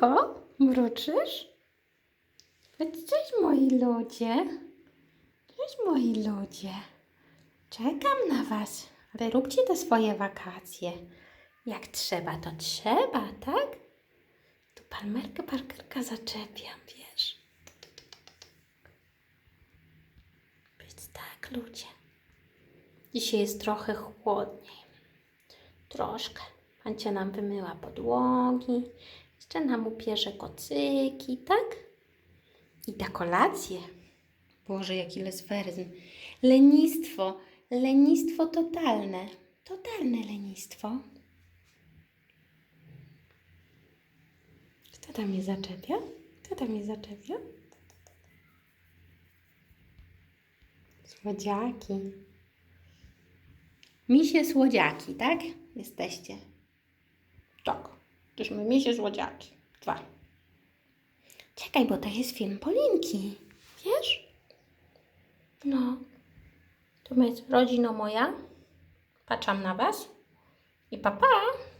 Polinko, mruczysz? Cześć moi ludzie. Cześć moi ludzie. Czekam na was. Ale róbcie te swoje wakacje. Jak trzeba, to trzeba, tak? Tu palmerkę parkerka zaczepiam, wiesz? Więc tak, ludzie. Dzisiaj jest trochę chłodniej. Troszkę. Pancia nam wymyła podłogi. Jeszcze nam upierze kocyki, tak? I da kolację. Boże, jaki lesferzm. Lenistwo. Lenistwo totalne. Totalne lenistwo. Kto tam mnie zaczepia? Kto tam mnie zaczepia? Słodziaki. Misie słodziaki, tak? Jesteście. Tak. Tośmy misie słodziaki. Dwa. Czekaj, bo to jest film Polinki. Wiesz? No. To jest rodzina moja. Patrzam na was. I papa. Pa.